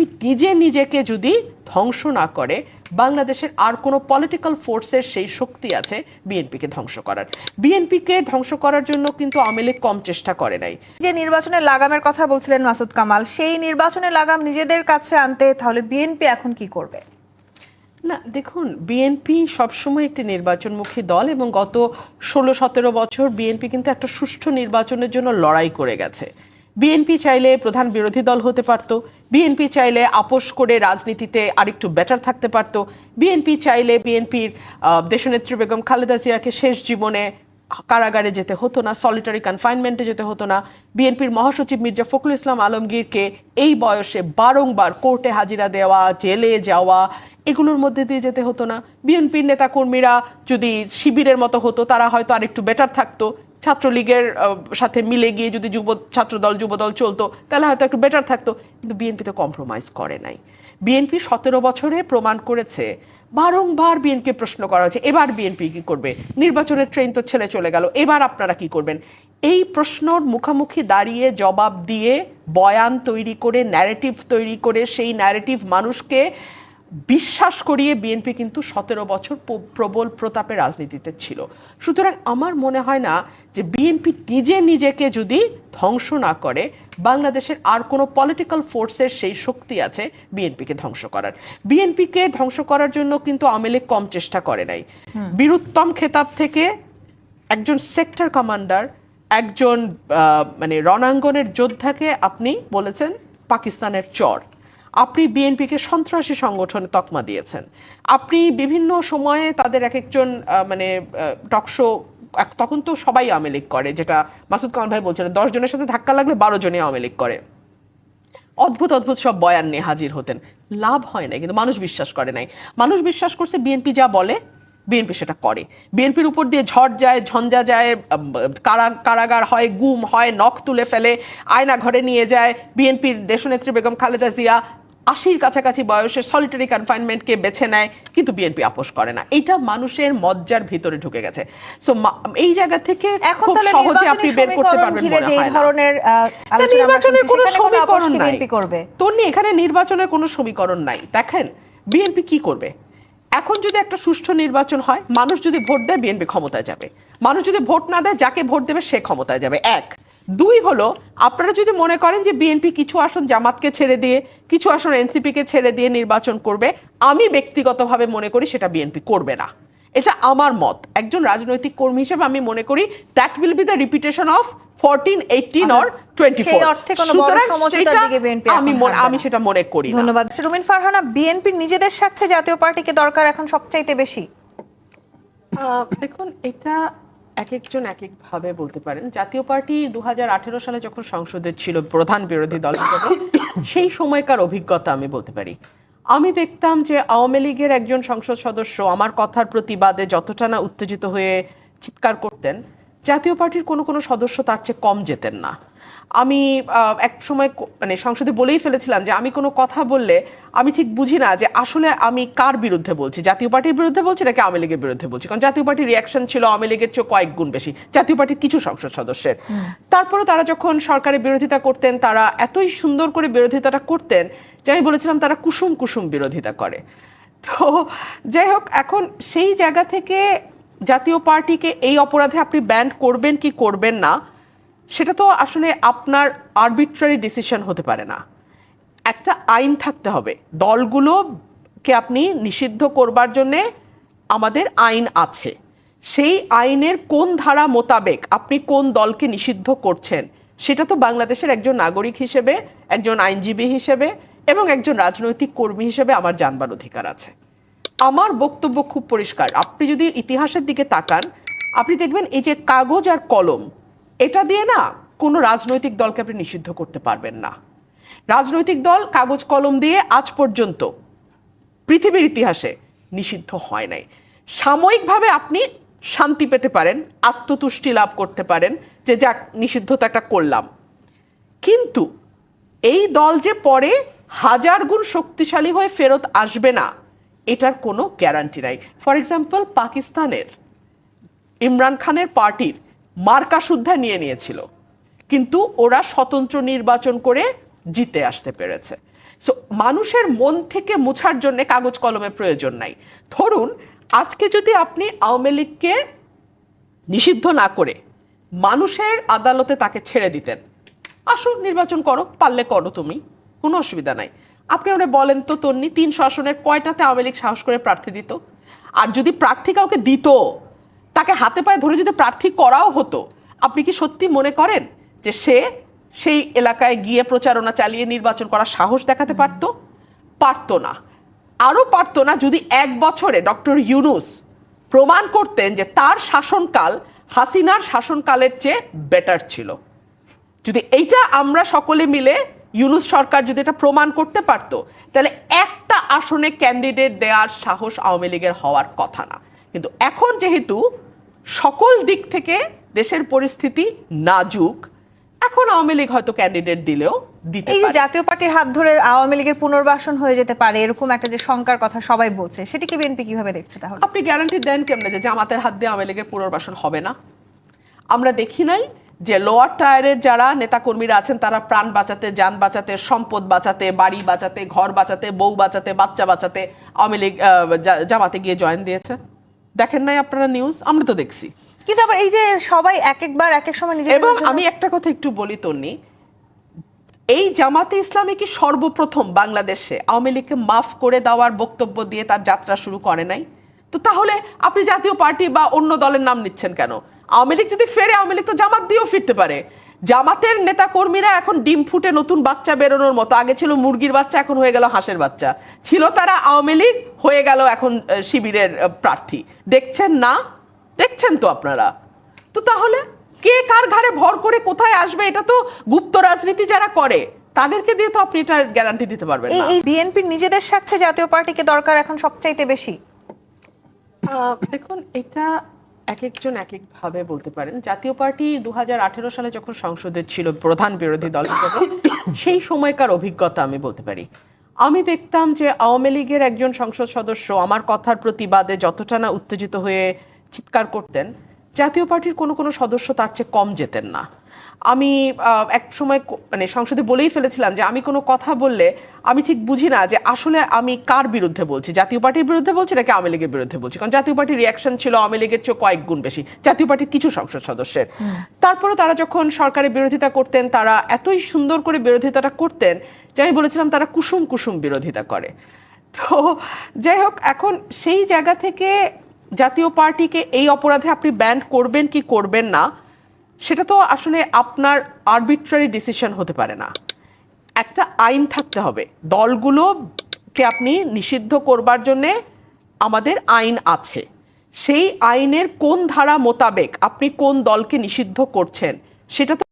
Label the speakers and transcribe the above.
Speaker 1: BNP নিজে নিজেকে যদি ধ্বংস না করে বাংলাদেশের আর কোনো পলিটিক্যাল ফোর্সের সেই শক্তি আছে বিএনপিকে ধ্বংস করার। বিএনপিকে ধ্বংস করার জন্য কিন্তু আওয়ামী লীগ কম চেষ্টা করে নাই।
Speaker 2: যে নির্বাচনের লাগামের কথা বলছিলেন মাসুদ কামাল সেই নির্বাচনের লাগাম নিজেদের কাছে আনতে তাহলে বিএনপি এখন কি করবে?
Speaker 1: না দেখুন বিএনপি সবসময় একটি নির্বাচনমুখী দল এবং গত ষোলো সতেরো বছর বিএনপি কিন্তু একটা সুষ্ঠু নির্বাচনের জন্য লড়াই করে গেছে। বিএনপি চাইলে প্রধান বিরোধী দল হতে পারতো, বিএনপি চাইলে আপোষ করে রাজনীতিতে আরেকটু বেটার থাকতে পারতো, বিএনপি চাইলে বিএনপির দেশনেত্রী বেগম খালেদা জিয়াকে শেষ জীবনে কারাগারে যেতে হতো না সলিটারি কনফাইনমেন্টে যেতে হতো না। বিএনপির মহাসচিব মির্জা ফখরুল ইসলাম আলমগীরকে এই বয়সে বারংবার কোর্টে হাজিরা দেওয়া, জেলে যাওয়া, এগুলোর মধ্যে দিয়ে যেতে হতো না। বিএনপির নেতাকর্মীরা যদি শিবিরের মতো হতো, তারা হয়তো আরেকটু বেটার থাকতো। ছাত্রলীগের সাথে মিলে গিয়ে যদি যুব, ছাত্রদল, যুবদল চলতো, তাহলে হয়তো একটু বেটার থাকতো। কিন্তু বিএনপি তো কম্প্রোমাইজ করে নাই। বিএনপি সতেরো বছরে প্রমাণ করেছে, বারংবার বিএনপি প্রশ্ন করা হয়েছে, এবার বিএনপি কি করবে? নির্বাচনের ট্রেন তো ছেলে চলে গেল, এবার আপনারা কি করবেন? এই প্রশ্নর মুখোমুখি দাঁড়িয়ে জবাব দিয়ে বয়ান তৈরি করে ন্যারেটিভ তৈরি করে, সেই ন্যারেটিভ মানুষকে বিশ্বাস করিয়ে বিএনপি কিন্তু সতেরো বছর প্রবল প্রতাপে রাজনীতিতে ছিল। সুতরাং আমার মনে হয় না যে বিএনপি নিজে নিজেকে যদি ধ্বংস না করে বাংলাদেশের আর কোনো পলিটিক্যাল ফোর্সের সেই শক্তি আছে বিএনপিকে ধ্বংস করার। বিএনপিকে ধ্বংস করার জন্য কিন্তু আমেলে কম চেষ্টা করে নাই। বীরুত্তম খেতাব থেকে একজন সেক্টর কমান্ডার একজন মানে রণাঙ্গনের যোদ্ধাকে আপনি বলেছেন পাকিস্তানের চর। আপনি বিএনপিকে সন্ত্রাসী সংগঠনে তকমা দিয়েছেন। আপনি বিভিন্ন সময়ে তাদের এক একজন মানে টকশো তখন তো সবাই আওয়ামী লীগ করে, যেটা মাসুদ কামাল ভাই বলছিলেন, দশ জনের সাথে ধাক্কা লাগলে বারো জনই আওয়ামী লীগ করে। অদ্ভুত অদ্ভুত সব বয়ান নিয়ে হাজির হতেন। লাভ হয় নাই, কিন্তু মানুষ বিশ্বাস করে নাই। মানুষ বিশ্বাস করছে বিএনপি যা বলে, বিএনপি সেটা করে। বিএনপির উপর দিয়ে ঝড় যায়, ঝঞ্ঝা যায় কারা, কারাগার হয়, গুম হয়, নখ তুলে ফেলে, আয়না ঘরে নিয়ে যায়। বিএনপির দেশনেত্রী বেগম খালেদা জিয়া আশির কাছাকাছি বয়সে সলিটারি কনফাইনমেন্টকে বেছে নেয় কিন্তু বিএনপি আপোষ করে না। এটা মানুষের মজ্জার ভিতরে ঢুকে গেছে। সো এই জায়গা থেকে
Speaker 2: এখন
Speaker 1: সহজে আপনি বের করতে পারবেন মনে হয়
Speaker 2: ধরনের
Speaker 1: নির্বাচনের কোনো সমীকরণ নাই।
Speaker 2: করবে?
Speaker 1: তন্নি এখানে নির্বাচনের কোনো সমীকরণ নাই। দেখেন বিএনপি কি করবে? এখন যদি একটা সুষ্ঠু নির্বাচন হয় মানুষ যদি ভোট দেয় বিএনপি ক্ষমতায় যাবে। মানুষ যদি ভোট না দেয় যাকে ভোট দেবে সে ক্ষমতায় যাবে। এক দুই হলো আপনারা যদি মনে করেন যে বিএনপি কিছু আসন জামাতকে ছেড়ে দিয়ে কিছু আসন এনসিপিকে ছেড়ে দিয়ে নির্বাচন করবে আমি ব্যক্তিগতভাবে মনে করি সেটা বিএনপি করবে না। এটা আমার মত। একজন রাজনৈতিক কর্মী হিসেবে আমি মনে করি that will be the repetition of fourteen eighteen or twenty আমি আমি সেটা মনে করি
Speaker 2: ধন্যবাদ। রুমিন ফারহানা বিএনপির নিজেদের স্বার্থে জাতীয় পার্টিকে দরকার এখন সবচাইতে বেশি?
Speaker 1: আহ, দেখুন এটা এক একজন এক এক ভাবে বলতে পারেন। জাতীয় পার্টি দু হাজার আঠেরো সালে যখন সংসদে ছিল প্রধান বিরোধী দল সেই সময়কার অভিজ্ঞতা আমি বলতে পারি। আমি দেখতাম যে আওয়ামী লীগের একজন সংসদ সদস্য আমার কথার প্রতিবাদে যতটা না উত্তেজিত হয়ে চিৎকার করতেন, জাতীয় পার্টির কোনো কোনো সদস্য তার চেয়ে কম যেতেন না। আমি এক সময় মানে সংসদে বলেই ফেলেছিলাম যে আমি কোনো কথা বললে আমি ঠিক বুঝি না যে আসলে আমি কার বিরুদ্ধে বলছি। জাতীয় পার্টির বিরুদ্ধে বলছি নাকি আওয়ামী লীগের বিরুদ্ধে বলছি? কারণ জাতীয় পার্টির রিয়াকশন ছিল আওয়ামী লীগের চেয়ে কয়েক গুণ বেশি। জাতীয় পার্টির কিছু সংসদ সদস্যের। তারপরে তারা যখন সরকারের বিরোধিতা করতেন তারা এতই সুন্দর করে বিরোধিতাটা করতেন যে আমি বলেছিলাম তারা কুসুম কুসুম বিরোধিতা করে। তো যাই হোক এখন সেই জায়গা থেকে জাতীয় পার্টিকে এই অপরাধে আপনি ব্যান্ড করবেন কি করবেন না সেটা তো আসলে আপনার আরবিট্রারি ডিসিশন হতে পারে না। একটা আইন থাকতে হবে। দলগুলোকে আপনি নিষিদ্ধ করবার জন্যে আমাদের আইন আছে। সেই আইনের কোন ধারা মোতাবেক আপনি কোন দলকে নিষিদ্ধ করছেন, সেটা তো বাংলাদেশের একজন নাগরিক হিসেবে, একজন আইনজীবী হিসেবে এবং একজন রাজনৈতিক কর্মী হিসেবে আমার জানবার অধিকার আছে। আমার বক্তব্য খুব পরিষ্কার। আপনি যদি ইতিহাসের দিকে তাকান, আপনি দেখবেন এই যে কাগজ আর কলম এটা দিয়ে না কোনো রাজনৈতিক দলকে আপনি নিষিদ্ধ করতে পারবেন না। রাজনৈতিক দল কাগজ কলম দিয়ে আজ পর্যন্ত পৃথিবীর ইতিহাসে নিষিদ্ধ হয় নাই। সাময়িকভাবে আপনি শান্তি পেতে পারেন, আত্মতুষ্টি লাভ করতে পারেন, যে যাক নিষিদ্ধ তো একটা করলাম। কিন্তু এই দল যে পরে হাজার গুণ শক্তিশালী হয়ে ফেরত আসবে না, এটার কোনো গ্যারান্টি নাই। ফর এক্সাম্পল, পাকিস্তানের ইমরান খানের পার্টির মার্কা সুদ্ধা নিয়ে নিয়েছিল। কিন্তু ওরা স্বতন্ত্র নির্বাচন করে জিতে আসতে পেরেছে। সো মানুষের মন থেকে মুছার জন্য কাগজ কলমের প্রয়োজন নাই। ধরুন, আজকে যদি আপনি আওয়ামী লীগকে নিষিদ্ধ না করে মানুষের আদালতে তাকে ছেড়ে দিতেন আসো নির্বাচন করো, পারলে করো তুমি, কোনো অসুবিধা নাই। আপনি ওরা বলেন তো তন্নি তিনশো আসনের কয়টাতে আওয়ামী লীগ সাহস করে প্রার্থী দিত? আর যদি প্রার্থী কাউকে দিত তাকে হাতে পায়ে ধরে যদি প্রার্থী করাও হতো, আপনি কি সত্যি মনে করেন যে সে সেই এলাকায় গিয়ে প্রচারণা চালিয়ে নির্বাচন করার সাহস দেখাতে পারতো? পারতো না। আরও পারতো না যদি এক বছরে ডক্টর ইউনুস প্রমাণ করতেন যে তার শাসনকাল হাসিনার শাসনকালের চেয়ে বেটার ছিল। যদি এইটা আমরা সকলে মিলে ইউনুস সরকার যদি এটা প্রমাণ করতে পারতো, তাহলে একটা আসনে ক্যান্ডিডেট দেওয়ার সাহস আওয়ামী লীগের হওয়ার কথা না। কিন্তু এখন যেহেতু সকল দিক থেকে দেশের পরিস্থিতি নাজুক এখন আওয়ামী লীগ হয়তো ক্যান্ডিডেট দিলেও দিতে
Speaker 2: এই যে জাতীয় পার্টির হাত ধরে আওয়ামী লীগের পুনর্বাসন হয়ে যেতে পারে এরকম একটা যে শঙ্কার কথা সবাই বলছে সেটিকে বিএনপি কীভাবে দেখছে তাহলে?
Speaker 1: আপনি গ্যারান্টি দেন কেমনে যে জামাতের হাত দিয়ে আওয়ামী লীগের পুনর্বাসন হবে না? আমরা দেখি নাই যে লোয়ার টায়ারের যারা নেতাকর্মীরা আছেন তারা প্রাণ বাঁচাতে যান বাঁচাতে সম্পদ বাঁচাতে বাড়ি বাঁচাতে ঘর বাঁচাতে বউ বাঁচাতে বাচ্চা বাঁচাতে আওয়ামী লীগ জামাতে গিয়ে জয়েন দিয়েছে। দেখেন নাই আপনারা নিউজ আমরা তো দেখছি।
Speaker 2: কিন্তু আবার এই যে সবাই এক একবার এক এক সময় নিজের
Speaker 1: এবং আমি একটা কথা একটু বলি তন্নি। এই জামাতে ইসলামী কি সর্বপ্রথম বাংলাদেশে আওয়ামী লীগকে মাফ করে দেওয়ার বক্তব্য দিয়ে তার যাত্রা শুরু করে নাই? তো তাহলে আপনি জাতীয় পার্টি বা অন্য দলের নাম নিচ্ছেন কেন? আওয়ামী লীগ যদি ফেরে আওয়ামী লীগ তো জামাত দিয়েও ফিরতে পারে। জামাতের নেতা কর্মীরা এখন ডিম ফুটে নতুন বাচ্চা বেরোনোর মতো। আগে ছিল মুরগির বাচ্চা এখন হয়ে গেল হাঁসের বাচ্চা। ছিল তারা আওয়ামী লীগ হয়ে গেল এখন শিবিরের প্রার্থী। দেখছেন না? দেখছেন তো আপনারা? তো তাহলে কে কার ঘাড়ে ভর করে কোথায় আসবে? এটা তো গুপ্ত রাজনীতি যারা করে তাদেরকে দিয়ে তো আপনি এটা গ্যারান্টি দিতে পারবেন
Speaker 2: এই
Speaker 1: না
Speaker 2: এই বিএনপির নিজেদের স্বার্থে জাতীয় পার্টিকে দরকার এখন সবচাইতে বেশি।
Speaker 1: আহ, দেখুন এটা এক একজন এক এক ভাবে বলতে পারেন। জাতীয় পার্টি দু হাজার আঠেরো সালে যখন সংসদে ছিল প্রধান বিরোধী দল সেই সময়কার অভিজ্ঞতা আমি বলতে পারি। আমি দেখতাম যে আওয়ামী লীগের একজন সংসদ সদস্য আমার কথার প্রতিবাদে যতটা না উত্তেজিত হয়ে চিৎকার করতেন, জাতীয় পার্টির কোনো কোনো সদস্য তার চেয়ে কম যেতেন না। আমি এক সময় মানে সংসদে বলেই ফেলেছিলাম যে আমি কোনো কথা বললে আমি ঠিক বুঝি না যে আসলে আমি কার বিরুদ্ধে বলছি। জাতীয় পার্টির বিরুদ্ধে বলছি নাকি আওয়ামী লীগের বিরুদ্ধে বলছি? কারণ জাতীয় পার্টির রিয়াকশন ছিল আওয়ামী লীগের চেয়ে কয়েক গুণ বেশি। জাতীয় পার্টির কিছু সংসদ সদস্যের। তারপরে তারা যখন সরকারের বিরোধিতা করতেন তারা এতই সুন্দর করে বিরোধিতাটা করতেন যে আমি বলেছিলাম তারা কুসুম কুসুম বিরোধিতা করে। তো যাই হোক এখন সেই জায়গা থেকে জাতীয় পার্টিকে এই অপরাধে আপনি ব্যান্ড করবেন কি করবেন না সেটা তো আসলে আপনার আরবিট্রারি ডিসিশন হতে পারে না। একটা আইন থাকতে হবে। দলগুলোকে আপনি নিষিদ্ধ করবার জন্যে আমাদের আইন আছে। সেই আইনের কোন ধারা মোতাবেক আপনি কোন দলকে নিষিদ্ধ করছেন, সেটা তো